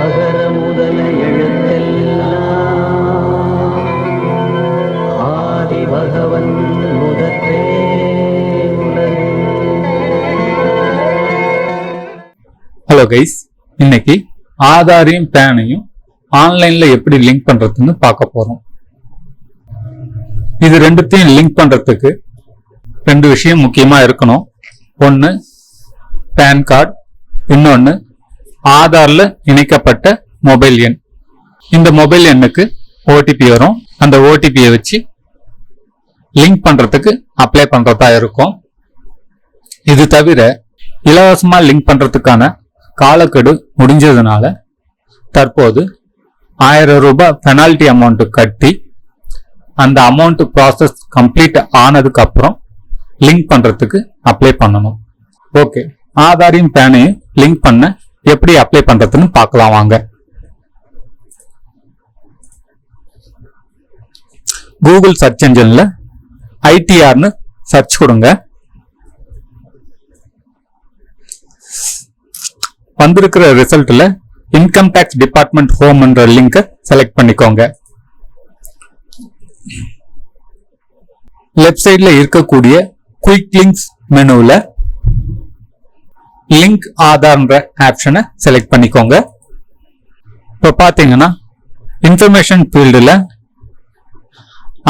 அகர முதல எழுத்தெல்லாம் ஆதி பகவன் முதற்றே ஹலோ கைஸ் இன்னைக்கு ஆதாரையும் பேனையும் ஆன்லைன்ல எப்படி லிங்க் பண்றதுன்னு பார்க்க போறோம். இது ரெண்டுத்தையும் லிங்க் பண்றதுக்கு ரெண்டு விஷயம் முக்கியமா இருக்கணும். ஒன்னு பேன் கார்டு இன்னொன்று ஆதாரில் இணைக்கப்பட்ட மொபைல் எண். இந்த மொபைல் எண்ணுக்கு ஓடிபி வரும். அந்த ஓடிபியை வச்சு லிங்க் பண்ணுறதுக்கு அப்ளை பண்ணுறதா இருக்கும். இது தவிர இலவசமாக லிங்க் பண்ணுறதுக்கான காலக்கெடு முடிஞ்சதுனால தற்போது ஆயிரம் ரூபாய் பெனால்ட்டி அமௌண்ட்டு கட்டி அந்த அமௌண்ட் ப்ராசஸ் கம்ப்ளீட் ஆனதுக்கப்புறம் லிங்க் பண்ணுறதுக்கு அப்ளை பண்ணணும். ஓகே ஆதாரையும் பேனையும் லிங்க் பண்ண எப்படி அப்ளை பண்றதுன்னு பார்க்கலாம் வாங்க. கூகுள் சர்ச் என்ஜின்ல ஐடிஆர்னு சர்ச் கொடுங்க. வந்திருக்கிற ரிசல்ட்ல இன்கம் டேக்ஸ் டிபார்ட்மெண்ட் ஹோம்ன்ற லிங்கை செலக்ட் பண்ணிக்கோங்க. லெஃப்ட் சைட்ல இருக்கக்கூடிய குயிக் லிங்க்ஸ் மெனுவில் லிங்க் ஆதார்ன்ற ஆப்ஷனை செலக்ட் பண்ணிக்கோங்க. இப்போ பார்த்தீங்கன்னா இன்ஃபர்மேஷன் ஃபீல்டில்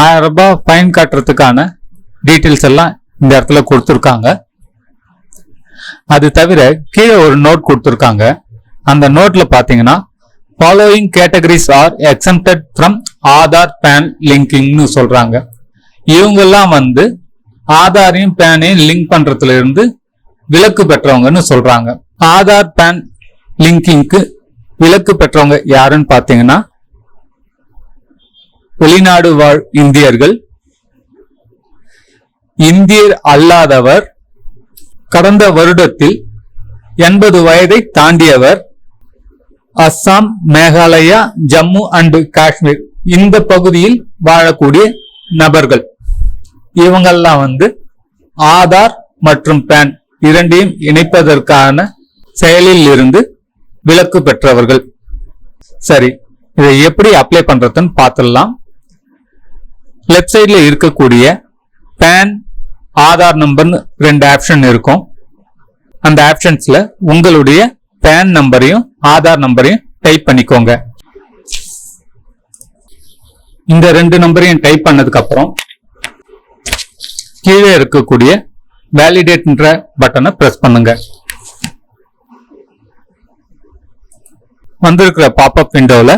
ஆயிரம் ரூபாய் ஃபைன் கட்டுறதுக்கான டீட்டெயில்ஸ் எல்லாம் இந்த இடத்துல கொடுத்துருக்காங்க. அது தவிர கீழே ஒரு நோட் கொடுத்துருக்காங்க. அந்த நோட்டில் பார்த்தீங்கன்னா following categories are exempted from Aadhaar PAN லிங்கிங்னு சொல்கிறாங்க இவங்கெல்லாம் வந்து ஆதாரையும் பேனையும் லிங்க் பண்றதுல இருந்து விலக்கு பெற்றவங்கன்னு சொல்றாங்க. ஆதார் பேன் லிங்கிங்க்கு விலக்கு பெற்றவங்க யாருன்னு பாத்தீங்கன்னா வெளிநாடு வாழ் இந்தியர்கள். இந்தியர் அல்லாதவர் கடந்த வருடத்தில் எண்பது வயதை தாண்டியவர் அஸ்ஸாம் மேகாலயா ஜம்மு அண்டு காஷ்மீர் இந்த பகுதியில் வாழக்கூடிய நபர்கள். இவங்கெல்லாம் வந்து ஆதார் மற்றும் பேன் இரண்டையும் இணைப்பதற்கான செயலில் இருந்து விலக்கு பெற்றவர்கள். சரி இதை எப்படி அப்ளை பண்றதுன்னு பார்த்துடலாம். லெஃப்ட் சைட்ல இருக்கக்கூடிய பேன் ஆதார் நம்பர்னு ரெண்டு ஆப்ஷன் இருக்கும். அந்த ஆப்ஷன்ஸ்ல உங்களுடைய பேன் நம்பரையும் ஆதார் நம்பரையும் டைப் பண்ணிக்கோங்க. இந்த ரெண்டு நம்பரையும் டைப் பண்ணதுக்கு அப்புறம் கீழே இருக்கக்கூடிய வேலிடேட்ன்ற பட்டனை பிரஸ் பண்ணுங்க. வந்திருக்கிற பாப்அப் விண்டோவில்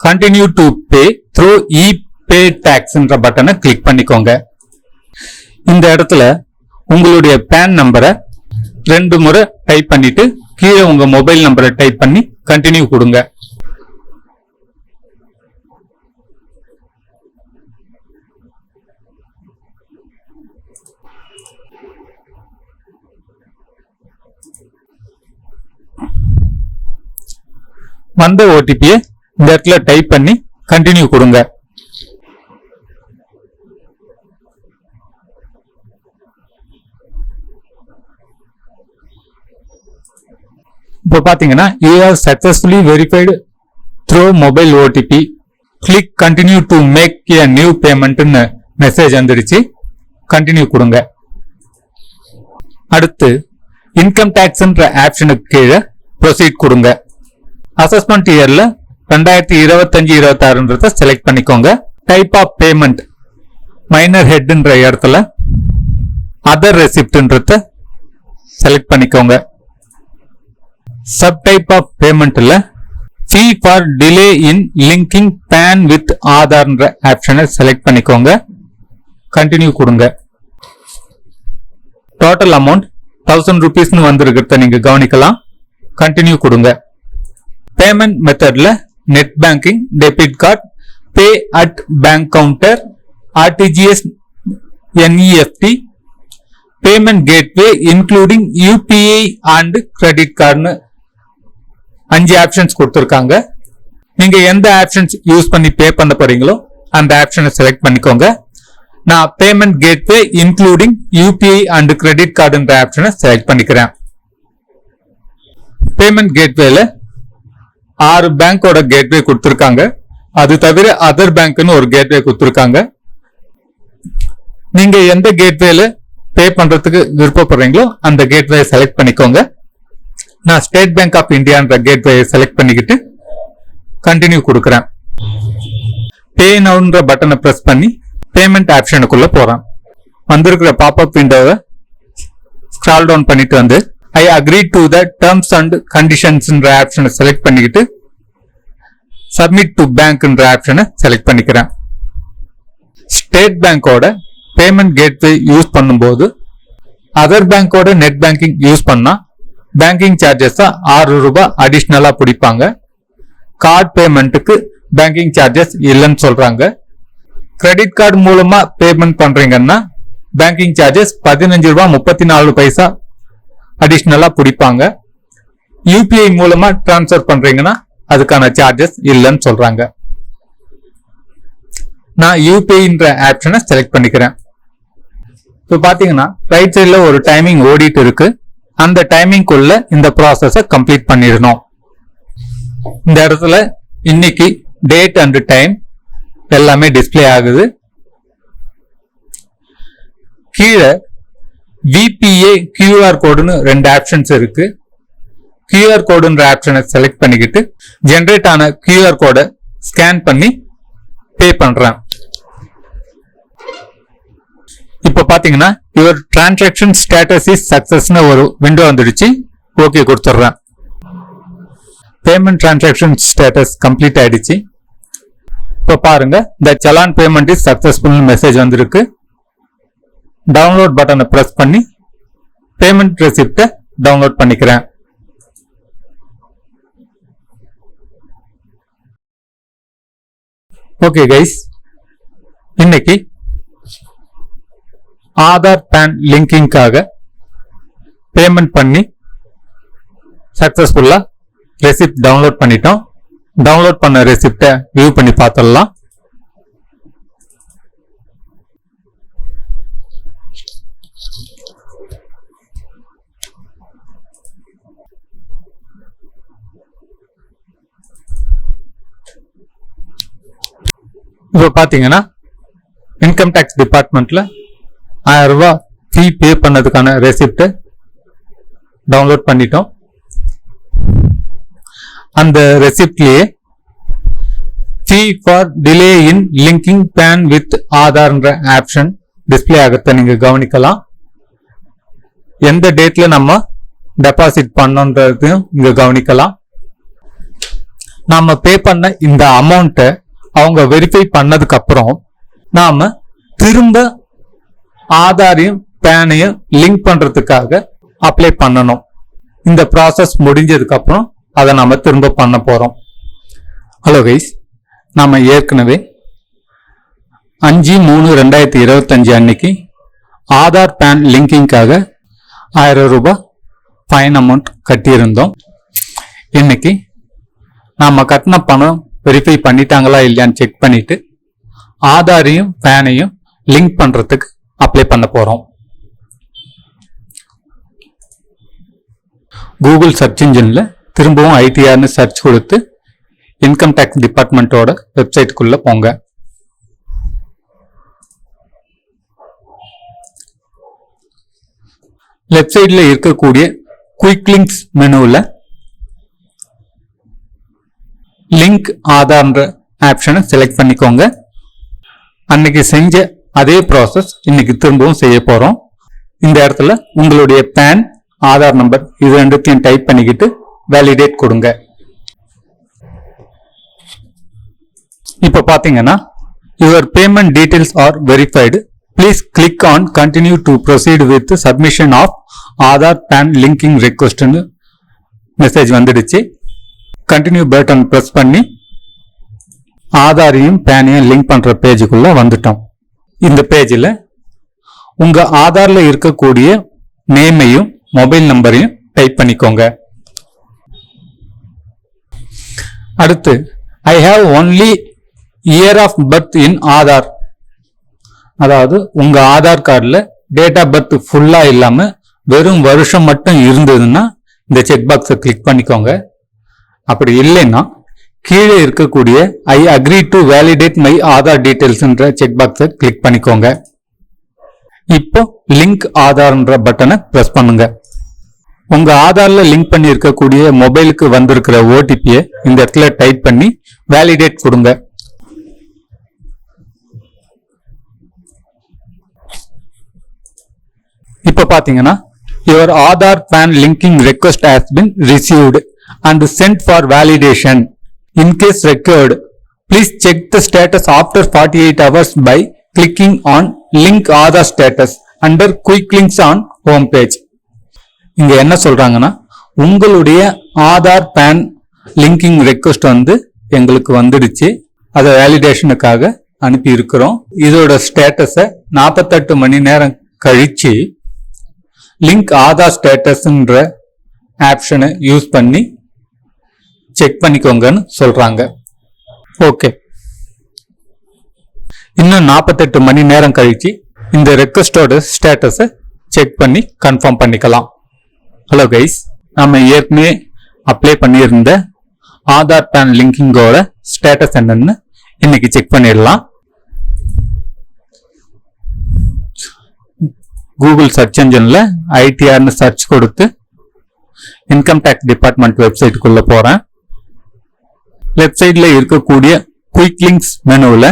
continue to pay through e pay டேக்ஸ்ன்ற பட்டனை கிளிக் பண்ணிக்கோங்க. இந்த இடத்துல உங்களுடைய பேன் நம்பரை ரெண்டு முறை டைப் பண்ணிட்டு கீழே உங்க மொபைல் நம்பரை டைப் பண்ணி கண்டினியூ கொடுங்க. வந்த ஓடிபியை இந்த இடத்துல டைப் பண்ணி கண்டினியூ கொடுங்க. இப்போ பார்த்தீங்கன்னா you are successfully verified through mobile OTP click continue to make a new பேமெண்ட்னு message வந்துடுச்சு. கண்டினியூ கொடுங்க. அடுத்து இன்கம் டேக்ஸ்ன்ற ஆப்ஷனுக்கு கீழே ப்ரொசீட் கொடுங்க. அசஸ்மெண்ட் இயர்ல ரெண்டாயிரத்தி இருபத்தஞ்சு இருபத்தாறுன்றத செலக்ட் பண்ணிக்கோங்க. டைப் ஆஃப் பேமெண்ட் மைனர் ஹெட்ன்ற இடத்துல அதர் ரெசிப்ட்ன்றத செலக்ட் பண்ணிக்கோங்க. Sub type of பேமெண்ட்ல fee for delay in linking PAN with ஆதார்ன்ற ஆப்ஷனை செலக்ட் பண்ணிக்கோங்க. கண்டினியூ கொடுங்க. டோட்டல் அமௌண்ட் தௌசண்ட் ருபீஸ்னு வந்திருக்கிறத நீங்க கவனிக்கலாம். கண்டினியூ கொடுங்க. பேமெண்ட் மெத்தட்ல net banking debit card pay at bank counter RTGS NEFT payment gateway including UPI and credit கார்டுன்னு அஞ்சு ஆப்ஷன்ஸ் கொடுத்துருக்காங்க. நீங்க எந்த ஆப்ஷன்ஸ் யூஸ் பண்ணி பே பண்ண போறீங்களோ அந்த ஆப்ஷனை செலக்ட் பண்ணிக்கோங்க. நான் payment gateway including UPI and credit கார்டுன்ற ஆப்ஷனை செலக்ட் பண்ணிக்கிறேன். பேமெண்ட் கேட்வேல ஆறு பேங்கோட கேட்வே கொடுத்துருக்காங்க. அது தவிர அதர் பேங்க்னு ஒரு கேட்வே கொடுத்துருக்காங்க. நீங்க எந்த கேட்வேல பே பண்றதுக்கு விருப்பப்படுறீங்களோ அந்த கேட்வே செலக்ட் பண்ணிக்கோங்க. நான் ஸ்டேட் பேங்க் ஆஃப் இந்தியான்ற கேட்வே செலக்ட் பண்ணிக்கிட்டு கண்டினியூ கொடுக்குறேன். பே நவுன்ற பட்டனை ப்ரெஸ் பண்ணி பேமெண்ட் ஆப்ஷனுக்குள்ள போறேன். வந்திருக்கிற பாப்அப் விண்டோவை ஸ்க்ரால் டவுன் பண்ணிட்டு வந்து I agree to the terms and கண்டிஷன்ஸ்ன்ற ஆப்ஷனை செலக்ட் பண்ணிக்கிட்டு சப்மிட் டு பேங்க்ன்ற ஆப்ஷனை செலக்ட் பண்ணிக்கிறேன். ஸ்டேட் பேங்கோட பேமெண்ட் கேட்வே யூஸ் பண்ணும்போது அதர் பேங்கோட நெட் பேங்கிங் யூஸ் பண்ணால் பேங்கிங் சார்ஜஸ் ஆறு ரூபாய் அடிஷ்னலாக பிடிப்பாங்க. கார்டு பேமெண்ட்டுக்கு பேங்கிங் சார்ஜஸ் இல்லைன்னு சொல்கிறாங்க கிரெடிட் கார்டு மூலமாக பேமெண்ட் பண்ணுறீங்கன்னா பேங்கிங் சார்ஜஸ் பதினஞ்சு ரூபா முப்பத்தி நாலு பைசா அடிஷ்னலாக பிடிப்பாங்க. யூபிஐ மூலமாக டிரான்ஸ்ஃபர் பண்ணுறீங்கன்னா அதுக்கான சார்ஜஸ் இல்லைன்னு சொல்கிறாங்க நான் யூபிஐன்ற ஆப்ஷனை செலக்ட் பண்ணிக்கிறேன். இப்போ பார்த்தீங்கன்னா ரைட் சைடில் ஒரு டைமிங் ஓடிட்டு இருக்கு. அந்த டைமிங்குள்ள இந்த ப்ராசஸை கம்ப்ளீட் பண்ணிடணும். இந்த இடத்துல இன்னைக்கு டேட் அண்ட் டைம் எல்லாமே டிஸ்ப்ளே ஆகுது. கீழே விபிஏ கியூஆர் கோடுன்னு ரெண்டு ஆப்ஷன்ஸ் இருக்கு. கியூஆர் கோடுன்ற ஆப்ஷனை செலக்ட் பண்ணிக்கிட்டு ஜென்ரேட் ஆன கியூஆர் கோடை ஸ்கேன் பண்ணி பே பண்றேன். இப்போ பாத்தீங்கன்னா யுவர் டிரான்சாக்ஷன் ஸ்டேட்டஸ் இஸ் சக்சஸ்னு ஒரு விண்டோ வந்துடுச்சு. ஓகே கொடுத்துட்றேன். பேமெண்ட் டிரான்சாக்ஷன் ஸ்டேட்டஸ் கம்ப்ளீட் ஆயிடுச்சு. இப்போ பாருங்க இந்த challan payment is successful message வந்திருக்கு. டவுன்லோட் பட்டனை ப்ரெஸ் பண்ணி பேமெண்ட் ரெசிப்டை டவுன்லோட் பண்ணிக்கிறேன். ஓகே கைஸ் இன்னைக்கு ஆதார் பேன் லிங்கிங்காக பேமெண்ட் பண்ணி சக்ஸஸ்ஃபுல்லாக ரெசிப்ட் டவுன்லோட் பண்ணிட்டோம். டவுன்லோட் பண்ண ரெசிப்டை வியூ பண்ணி பார்த்துடலாம். இப்போ பார்த்தீங்கன்னா இன்கம் டேக்ஸ் டிபார்ட்மெண்ட்டில் ஆயிரம் ரூபாய் ஃபீ பே பண்ணதுக்கான ரெசிப்டை டவுன்லோட் பண்ணிட்டோம். அந்த ரெசிப்ட்லேயே fee for delay in linking PAN with ஆதார்ன்ற option display ஆகிறத நீங்கள் கவனிக்கலாம். எந்த டேட்டில் நம்ம டெபாசிட் பண்ணோன்றதையும் இங்கே கவனிக்கலாம். நாம் பே பண்ண இந்த அமௌண்ட்டை அவங்க வெரிஃபை பண்ணதுக்கு அப்புறம் நாம திரும்ப ஆதாரையும் பேனையும் லிங்க் பண்றதுக்காக அப்ளை பண்ணணும். இந்த ப்ராசஸ் முடிஞ்சதுக்கு அப்புறம் அதை நாம திரும்ப பண்ண போறோம். ஹலோ கைஸ் நாம ஏற்கனவே அஞ்சு மூணு ரெண்டாயிரத்தி இருபத்தஞ்சு அன்னைக்கு ஆதார் பேன் லிங்கிங்காக ஆயிரம் ரூபாய் ஃபைன் அமௌண்ட் கட்டியிருந்தோம். இன்னைக்கு நாம் கட்டின பணம் வெரிஃபை பண்ணிட்டாங்களா இல்லையான்னு செக் பண்ணிட்டு ஆதாரையும் பேனையும் லிங்க் பண்றதுக்கு அப்ளை பண்ண போறோம். கூகுள் சர்ச் இன்ஜின்ல திரும்பவும் ஐடிஆர்னு சர்ச் கொடுத்து இன்கம் டேக்ஸ் டிபார்ட்மெண்ட்டோட வெப்சைட்டுக்குள்ள போங்க. லெஃப்ட் சைடில் இருக்கக்கூடிய குயிக் லிங்க்ஸ் மெனுவில் லிங்க் ஆதார்ன்ற ஆப்ஷனை செலக்ட் பண்ணிக்கோங்க. அன்னைக்கு செஞ்ச அதே ப்ராசஸ் இன்னைக்கு திரும்பவும் செய்ய போகிறோம் இந்த இடத்துல உங்களுடைய பேன் ஆதார் நம்பர் இது ரெண்டுத்தையும் டைப் பண்ணிக்கிட்டு வேலிடேட் கொடுங்க. இப்போ பார்த்தீங்கன்னா your payment details are verified please click on continue to proceed with submission of Aadhaar PAN linking ரெக்வஸ்ட்னு message வந்துடுச்சு. கண்டினியூ பட்டன் ப்ரெஸ் பண்ணி ஆதாரையும் பேனையும் லிங்க் பண்ற பேஜுக்குள்ள வந்துட்டோம். இந்த பேஜில் உங்க ஆதார்ல இருக்கக்கூடிய நேமையும் மொபைல் நம்பரையும் டைப் பண்ணிக்கோங்க. அடுத்து I have only year of birth in Aadhaar அதாவது உங்க ஆதார் கார்டில் டேட் ஆஃப் பர்த் ஃபுல்லா இல்லாமல் வெறும் வருஷம் மட்டும் இருந்ததுன்னா இந்த செக் பாக்ஸை கிளிக் பண்ணிக்கோங்க. அப்படி இல்லைன்னா கீழே இருக்கக்கூடிய I agree to validate my Aadhaar டீட்டெயில்ஸ்ன்ற check பாக்ஸை கிளிக் பண்ணிக்கோங்க. இப்போ லிங்க் ஆதார்ன்ற பட்டனை ப்ரெஸ் பண்ணுங்க. உங்க ஆதார்ல லிங்க் பண்ணி இருக்கக்கூடிய மொபைலுக்கு வந்திருக்கிற ஓடிபியை இந்த இடத்துல டைப் பண்ணி வேலிடேட் கொடுங்க. இப்ப பாத்தீங்கன்னா your Aadhaar PAN linking request has been received and sent for validation in case case required please check the status after forty eight hours by clicking on link Aadhaar status under quick links on home page இங்க என்ன சொல்றாங்கன்னா உங்களுடைய Aadhaar PAN linking request வந்து எங்களுக்கு வந்துடுச்சு. அதை வேலிடேஷனுக்காக அனுப்பி இருக்கிறோம் இதோட ஸ்டேட்டஸை நாற்பத்தெட்டு மணி நேரம் கழிச்சு லிங்க் ஆதார் ஸ்டேட்டஸ்ன்ற ஆப்ஷனை யூஸ் பண்ணி செக் பண்ணிக்கோங்கன்னு சொல்றாங்க. ஓகே இன்னும் நாற்பத்தெட்டு மணி நேரம் கழிச்சு இந்த ரெக்வஸ்டோட ஸ்டேட்டஸை செக் பண்ணி கன்ஃபார்ம் பண்ணிக்கலாம். ஹலோ கைஸ் நம்ம ஏற்கனவே அப்ளை பண்ணியிருந்த ஆதார் பேன் லிங்கிங்கோட ஸ்டேட்டஸ் என்னன்னு இன்னைக்கு செக் பண்ணிடலாம். கூகுள் சர்ச் என்ஜின்ல ஐடிஆர்னு சர்ச் கொடுத்து இன்கம் டேக்ஸ் டிபார்ட்மெண்ட் வெப்சைட்டுக்குள்ள போறேன். லெஃப்ட் சைட்ல இருக்கக்கூடிய குயிக் லிங்க்ஸ் மெனுவில்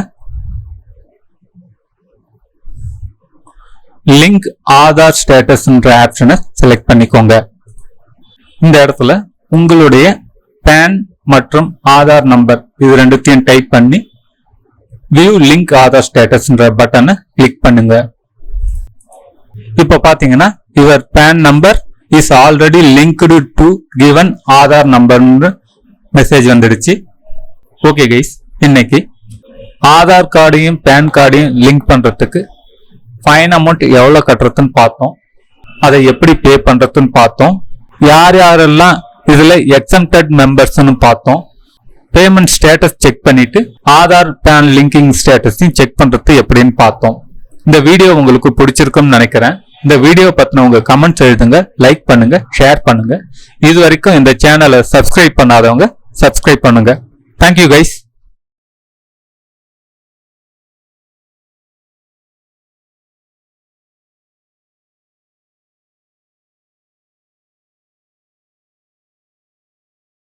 லிங்க் ஆதார் ஸ்டேட்டஸ்ன்ற ஆப்ஷனை செலக்ட் பண்ணிக்கோங்க. இந்த இடத்துல உங்களுடைய பேன் மற்றும் ஆதார் நம்பர் இது ரெண்டுத்தையும் டைப் பண்ணி வியூ லிங்க் ஆதார் ஸ்டேட்டஸ்ன்ற பட்டனை கிளிக் பண்ணுங்க. இப்போ பாத்தீங்கன்னா your PAN number is already linked to given Aadhaar நம்பர்னு மெசேஜ் வந்துடுச்சு. ஓகே கைஸ் இன்னைக்கு ஆதார் கார்டையும் பேன் கார்டையும் லிங்க் பண்றதுக்கு ஃபைன் அமௌண்ட் எவ்வளோ கட்டுறதுன்னு பார்த்தோம். அதை எப்படி பே பண்றதுன்னு பார்த்தோம். யார் யாரெல்லாம் இதுல எக்ஸம்டட் மெம்பர்ஸ்னு பார்த்தோம். பேமெண்ட் ஸ்டேட்டஸ் செக் பண்ணிட்டு ஆதார் பேன் லிங்கிங் ஸ்டேட்டஸையும் செக் பண்றது எப்படின்னு பார்த்தோம். இந்த வீடியோ உங்களுக்கு பிடிச்சிருக்கும்னு நினைக்கிறேன். இந்த வீடியோ பத்தின உங்க கமெண்ட்ஸ் எழுதுங்க லைக் பண்ணுங்க ஷேர் பண்ணுங்க. இது வரைக்கும் இந்த சேனலை சப்ஸ்கிரைப் பண்ணாதவங்க சப்ஸ்கிரைப் பண்ணுங்க. Thank you guys